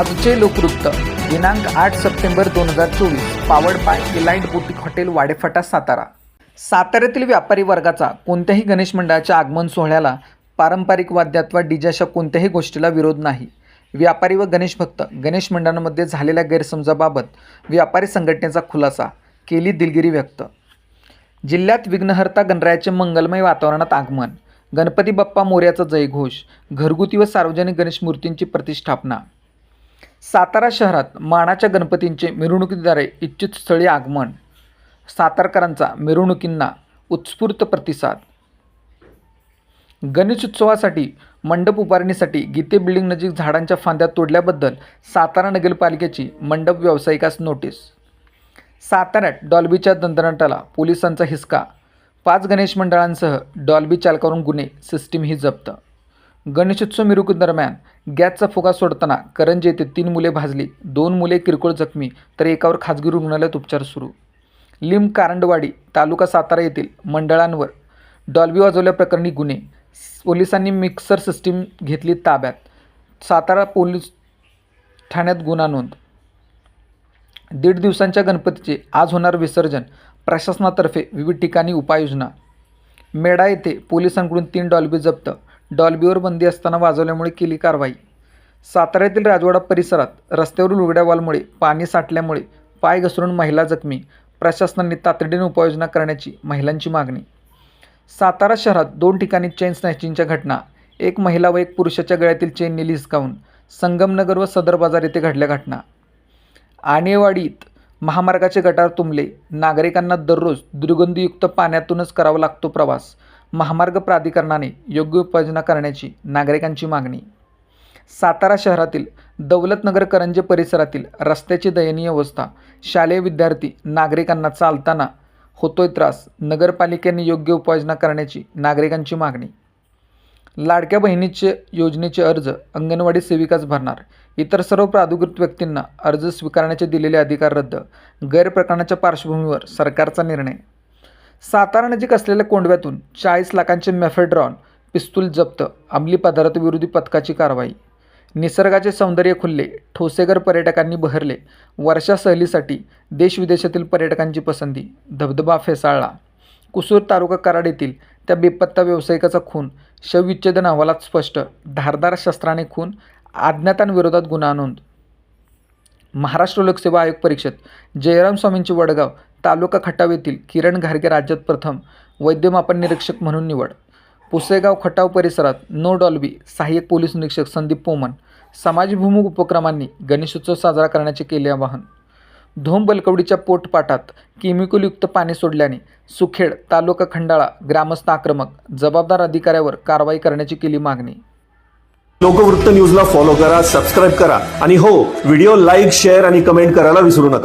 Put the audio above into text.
आजचे लोकवृत्त दिनांक आठ सप्टेंबर दोन हजार चोवीस powered by elite boutique hotel Wadephata Satara. साताऱ्यातील व्यापारी वर्गाचा कोणत्याही गणेश मंडळाच्या आगमन सोहळ्याला पारंपरिक वाद्यात वा डीजेच्या कोणत्याही गोष्टीला विरोध नाही. व्यापारी व गणेश भक्त गणेश मंडळांमध्ये झालेल्या गैरसमजाबाबत व्यापारी संघटनेचा खुलासा केली दिलगिरी व्यक्त. जिल्ह्यात विघ्नहर्ता गणरायाचे मंगलमय वातावरणात आगमन गणपती बाप्पा मोर्याचा जयघोष घरगुती व सार्वजनिक गणेश मूर्तींची प्रतिष्ठापना सातारा शहरात मानाच्या गणपतींचे मिरवणुकीद्वारे इच्छित स्थळी आगमन. सातारकरांचा मिरवणुकींना उत्स्फूर्त प्रतिसाद. गणेशोत्सवासाठी मंडप उभारणीसाठी गीते बिल्डिंग नजीक झाडांच्या फांद्या तोडल्याबद्दल सातारा नगरपालिकेची मंडप व्यावसायिकास नोटीस. साताऱ्यात डॉल्बीच्या दंतनाटाला पोलिसांचा हिसका. पाच गणेश मंडळांसह डॉल्बी चालकावरून गुन्हे सिस्टीम ही जप्त. गणेशोत्सव मिरवणुकीदरम्यान गॅसचा फुगा सोडताना करंजी येथे तीन मुले भाजली. दोन मुले किरकोळ जखमी तर एकावर खाजगी रुग्णालयात उपचार सुरू. लिंब कारंडवाडी तालुका सातारा येथील मंडळांवर डॉल्बी वाजवल्याप्रकरणी गुन्हे. पोलिसांनी मिक्सर सिस्टीम घेतली ताब्यात. सातारा पोलीस ठाण्यात गुन्हा नोंद. दीड दिवसांच्या गणपतीचे आज होणार विसर्जन प्रशासनातर्फे विविध ठिकाणी उपाययोजना. मेढा येथे पोलिसांकडून तीन डॉल्बी जप्त डॉल्बीवर बंदी असताना वाजवल्यामुळे केली कारवाई. साताऱ्यातील राजवाडा परिसरात रस्त्यावरील उघड्यावालमुळे पाणी साठल्यामुळे पाय घसरून महिला जखमी प्रशासनाने तातडीने उपाययोजना करण्याची महिलांची मागणी. सातारा शहरात दोन ठिकाणी चेन स्नॅचिंगच्या घटना एक महिला व एक पुरुषाच्या गळ्यातील चेन नेली हिसकावून संगमनगर व सदर बाजार येथे घडल्या घटना. आणेवाडीत महामार्गाचे गटार तुंबले नागरिकांना दररोज दुर्गंधीयुक्त पाण्यातूनच करावा लागतो प्रवास महामार्ग प्राधिकरणाने योग्य उपाययोजना करण्याची नागरिकांची मागणी. सातारा शहरातील दौलतनगर करंजे परिसरातील रस्त्याची दयनीय अवस्था शालेय विद्यार्थी नागरिकांना चालताना होतोय त्रास नगरपालिकेने योग्य उपाययोजना करण्याची नागरिकांची मागणी. लाडक्या बहिणीचे योजनेचे अर्ज अंगणवाडी सेविकाच भरणार. इतर सर्व प्राधिकृत व्यक्तींना अर्ज स्वीकारण्याचे दिलेले अधिकार रद्द. गैरप्रकरणाच्या पार्श्वभूमीवर सरकारचा निर्णय. सातारा नजीक असलेल्या कोंडव्यातून चाळीस लाखांचे मेफेड्रॉन पिस्तूल जप्त अंमली पदार्थ विरोधी पथकाची कारवाई. निसर्गाचे सौंदर्य खुलले ठोसेगर पर्यटकांनी बहरले वर्षा सहलीसाठी देशविदेशातील पर्यटकांची पसंती धबधबा फेसाळला. कुसूर तालुका कराड येथील त्या बेपत्ता व्यावसायिकाचा खून शवविच्छेदन अहवालात स्पष्ट धारदार शस्त्राने खून अज्ञातांविरोधात गुन्हा नोंद. महाराष्ट्र लोकसेवा आयोग परीक्षेत जयराम स्वामींची वडगाव तालुका खटाव येथील किरण घारगे राज्यात प्रथम वैद्यमापन निरीक्षक म्हणून निवड. पुसेगाव खटाव परिसरात नो डॉल्बी सहाय्यक पोलीस निरीक्षक संदीप पोमन समाजभिमुख उपक्रमांनी गणेशोत्सव साजरा करण्याचे केले आवाहन. धोम बलकवडीच्या पोटपाटात केमिकलयुक्त पाणी सोडल्याने सुखेड तालुका खंडाळा ग्रामस्थ आक्रमक जबाबदार अधिकाऱ्यावर कारवाई करण्याची केली मागणी. लोकवृत्त न्यूजला फॉलो करा सबस्क्राईब करा आणि हो व्हिडिओ लाईक शेअर आणि कमेंट करायला विसरू नका.